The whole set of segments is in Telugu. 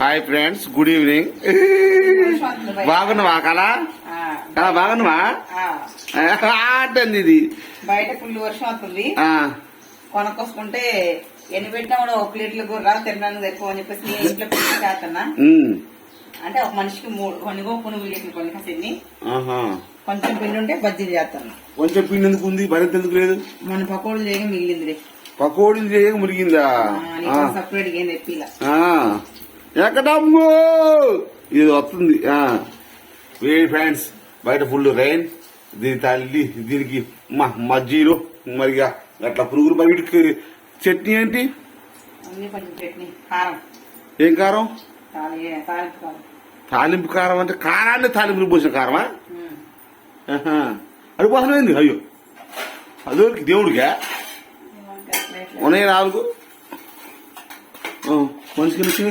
హాయ్ ఫ్రెండ్స్ గుడ్ ఈవినింగ్ బాగున్నావా కళ? కళ బాగున్నావా? ఆటంది ఇది. బయట ఫుల్ వర్షం ఆ, కొనకొసుకుంటే ఎన్ని పెట్టినా కూడా ఒక ప్లేట్లు కూడా తినడానికి ఎక్కువ అని చెప్పేసి నేను ఇంట్లో పెట్టి చేస్తున్నా. అంటే ఒక మనిషికి మూడు కొన్ని కొన్ని ప్లేట్లు కొన్ని ఆహా. కొంచెం పిండి ఉంటే బజ్జీలు చేస్తాను కొంచెం పిండి ఎందుకు ఉంది? మరింత ఎందుకు లేదు? మన పకోడలు చేయగా మిగిలింది పకోడీలు చేయక మురిగిందా. ఎక్కడమ్మో? ఇది వస్తుంది. వేడి ఫ్రెండ్స్ బయట ఫుల్ రైన్ దీని తల్లి దీనికి మ- మజ్జీలు మరిగా అట్లా పురుగులు వీటికి చట్నీ ఏంటి? ఏం కారం? తాలి తాలింపు కారం. తాలింపు కారం అంటే కారాన్ని తాలింపు పోసిన కారమా. అది పోసమైంది అయ్యో. అదోరికి దేవుడిగా. ఉన్నాయి నాలుగు. మనిషికి నుంచి.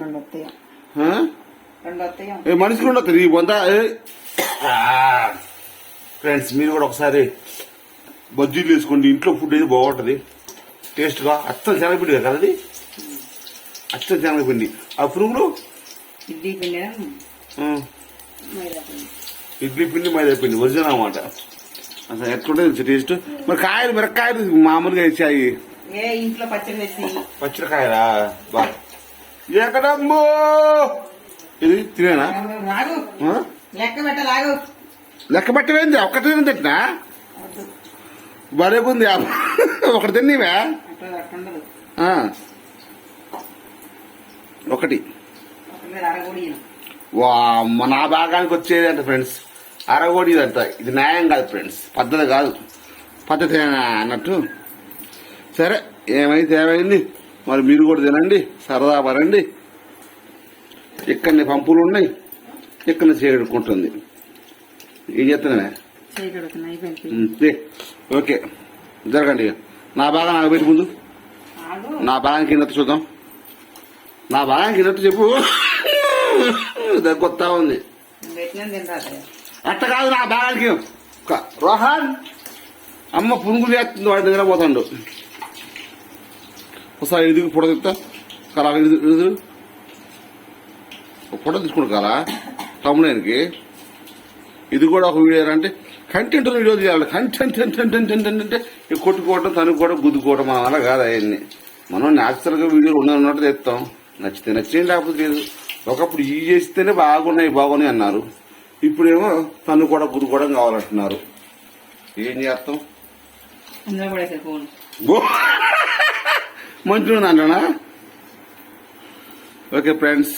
రెండు వస్తాయి? రెండు మనిషికి ఉండదు ఈ వంద ఫ్రెండ్స్ మీరు కూడా ఒకసారి బజ్జీలు వేసుకోండి. ఇంట్లో ఫుడ్ అయితే బాగుంటది. టేస్ట్గా. అచ్చం శనగపిండి కదా అది? అచ్చం శనగపిండి. ఆ పురుగులు? ఇడ్లీ పిండి ఆ, మైదా పిండి. ఇడ్లీ పిండి మైదా పిండి. ఒరిజినల్ అన్నమాట. అసలు ఎట్లుంటుంది టేస్ట్? మరి కాయలు మిరకాయలు మామూలుగా వేసాయి. ఏ ఇంట్లో పచ్చడి వేసి పచ్చిరకాయలా? బా. ఎక్కడమ్మో ఇది తినేనా? రాగు ఆ? లెక్క పెట్టలాగు లెక్క పట్టవేంది ఒక్కటి తింటున్నా? వద్దు. బరేకుంది ఒకటి తిన్నీవా? అట్లా అట్లా ఉండదు. ఆ. ఒకటి. ఒక మీద అరగొడియను వామ్మ నా భాగానికి వచ్చేది అంట ఫ్రెండ్స్? అరగోడి అంట ఇది న్యాయం కాదు ఫ్రెండ్స్ పద్ధతి కాదు. పద్ధతి అన్నట్టు. సరే ఏమైతే ఏమైంది? మరి మీరు కూడా తినండి సరదా పడండి. ఇక్కడనే పంపులు ఉన్నాయి ఇక్కడ చేరుకుంటుంది. ఏం ఏ, ఓకే. జరగండి. నా బాగా నాకు పెట్టి ముందు. నా భాగానికి ఎన్నట్టు చూద్దాం. నా భాగానికి ఎన్నట్టు చెప్పు. దగ్గొత్తా ఉంది. అట్ట కాదు నా భాగానికి రోహన్ అమ్మ పునుగులు చేస్తుంది వాడి దగ్గర పోతాడు. ఒకసారి ఎదుగు ఫోటో కరా కలా ఎదుగు ఫోటో తీసుకుంటు కదా తమ్ముడానికి. ఇది కూడా ఒక వీడియో అంటే కంటెంట్ వీడియో చేయాలి కంటెంట్ కంటెంట్ అంటే ఈ కొట్టుకోవటం తనుకోవడం గుద్దుకోవటం మన వల్ల కాదు అవన్నీ మనం న్యాచురల్గా వీడియోలు ఉన్నట్టు తెస్తాం నచ్చితే నచ్చేం లేకపోతే లేదు. ఒకప్పుడు ఈ చేస్తేనే బాగున్నాయి బాగున్నాయి అన్నారు. ఇప్పుడేమో తను కూడా గుద్దుకోవడం కావాలంటున్నారు. ఏం చేస్తాం? ఉంది అంటనా ఓకే ఫ్రెండ్స్.